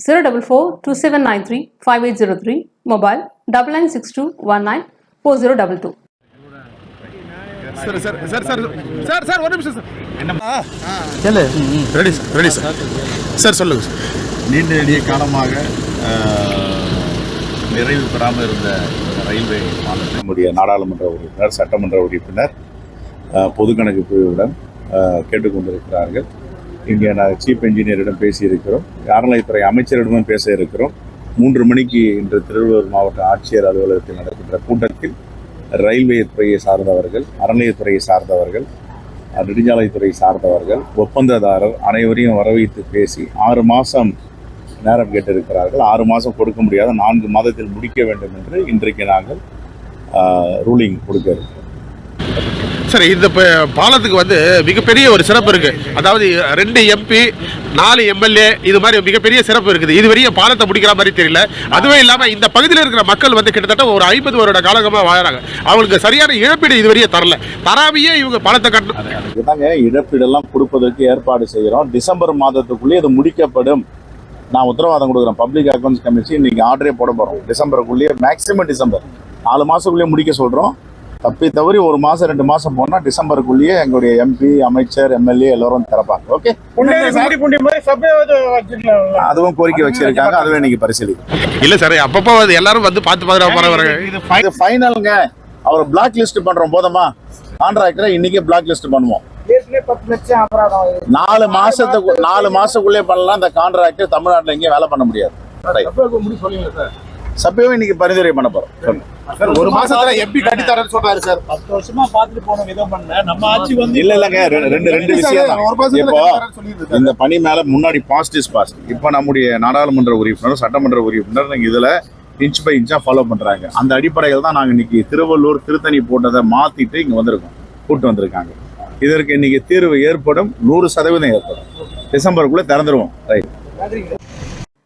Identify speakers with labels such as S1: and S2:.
S1: zero double four two seven nine three five eight zero three mobile double nine six two one nine four zero double two
S2: sir sir sir sir sir sir ஒரு நிமிஷம் sir
S3: சொல்லு.
S2: Ready sir ready sir sir சொல்லுங்க sir
S4: நீண்ட நெடிய காலமாக நிறைவு பெறாமல் இருந்த ரயில்வே பாலம் நம்முடைய நாடாளுமன்ற உறுப்பினர் சட்டமன்ற உறுப்பினர் பொது கணக்கு பிரிவுடன் அஹ், கேட்டுக்கொண்டிருக்கிறார்கள். இங்கே நான் சீஃப் இன்ஜினியரிடம் பேசியிருக்கிறோம். அறநிலையத்துறை அமைச்சரிடமும் பேச இருக்கிறோம். மூன்று மணிக்கு இன்று திருவள்ளூர் மாவட்ட ஆட்சியர் அலுவலகத்தில் நடக்கின்ற கூட்டத்தில் ரயில்வே துறையை சார்ந்தவர்கள் அறநிலையத்துறையை சார்ந்தவர்கள் நெடுஞ்சாலைத்துறை சார்ந்தவர்கள் ஒப்பந்ததாரர் அனைவரையும் வரவைத்து பேசி ஆறு மாதம் நேரம் கேட்டிருக்கிறார்கள். ஆறு மாதம் கொடுக்க முடியாத நான்கு மாதத்தில் முடிக்க வேண்டும் என்று இன்றைக்கு நாங்கள் ரூலிங் கொடுக்க இருக்கிறோம்.
S2: சார் இந்த பாலத்துக்கு வந்து மிகப்பெரிய ஒரு சிறப்பு இருக்கு. அதாவது ரெண்டு எம்பி நாலு எம்எல்ஏ இது மாதிரி மிகப்பெரிய சிறப்பு இருக்குது. இது வரையும் பாலத்தை முடிக்கிற மாதிரி தெரியல. அதுவே இல்லாம இந்த பகுதியில் இருக்கிற மக்கள் வந்து கிட்டத்தட்ட ஒரு ஐம்பது வருட காலகமாக வாழறாங்க. அவங்களுக்கு சரியான இழப்பீடு இதுவரையும் தரல. தராமையே இவங்க பாலத்தை கட்டணும்.
S4: இழப்பீடெல்லாம் கொடுப்பதற்கு ஏற்பாடு செய்கிறோம். டிசம்பர் மாதத்துக்குள்ளேயே இது முடிக்கப்படும். நான் உத்தரவாதம் கொடுக்குறேன். பப்ளிக் அக்கௌண்ட்ஸ் கமிஷன் இன்னைக்கு ஆர்டரே போட போகிறோம் டிசம்பருக்குள்ளேயே மேக்ஸிமம் டிசம்பர். நாலு மாதத்துக்குள்ளேயே முடிக்க சொல்கிறோம் தப்பி தவறி ஒரு மாதம் ரெண்டு மாதம் போனால் டிசம்பருக்குள்ளேயே எங்களுடைய எம்பி அமைச்சர் எம்எல்ஏ எல்லாரும் திறப்பாங்க. ஓகே அதுவும் கோரிக்கை வச்சிருக்காங்க. அதுவும் இன்னைக்கு பரிசீலிக்கும்.
S2: இல்ல சார் அப்பப்போ எல்லாரும் வந்து பார்த்து பார்த்து போறவங்க
S4: இது ஃபைனலுங்க அவர் பிளாக் லிஸ்ட் பண்றோம் போதுமா? கான்ட்ராக்டரை இன்னைக்கே பிளாக் லிஸ்ட் பண்ணுவோம். நாலு மாசத்துக்கு நாலு மாசத்துக்குள்ளே பண்ணலாம். இந்த கான்ட்ராக்ட் தமிழ்நாட்டுல எங்கேயும் வேலை பண்ண முடியாது. சப்பையும் இன்னைக்கு பரிந்துரை பண்ண போறோம்.
S2: ஒரு மாசத்துல எம்பி கட்டி தரேன்னு சொல்றாரு சார்.
S3: பத்து வருஷமா பார்த்துட்டு போன விதம் பண்ண நம்ம ஆட்சி வந்து
S4: இல்ல இல்லங்க. ரெண்டு ரெண்டு- விஷயம் இப்போ. இந்த பணி மேல முன்னாடி பாஸ்ட் இஸ் பாஸ்ட் இப்போ நம்முடைய நாடாளுமன்ற உறுப்பினர் சட்டமன்ற உறுப்பினர் நீங்க இதுல இன்ச் பை இன்ச்சா ஃபாலோ பண்றாங்க. அந்த அடிப்படையில் தான் நாங்க இன்னைக்கு திருவள்ளூர் திருத்தணி போட்டதை மாத்திட்டு இங்க வந்திருக்கோம். கூட்டு வந்திருக்காங்க. இதற்கு இன்னைக்கு தீர்வு ஏற்படும். நூறு சதவீதம் ஏற்படும். டிசம்பருக்குள்ள திறந்துருவோம். ரைட்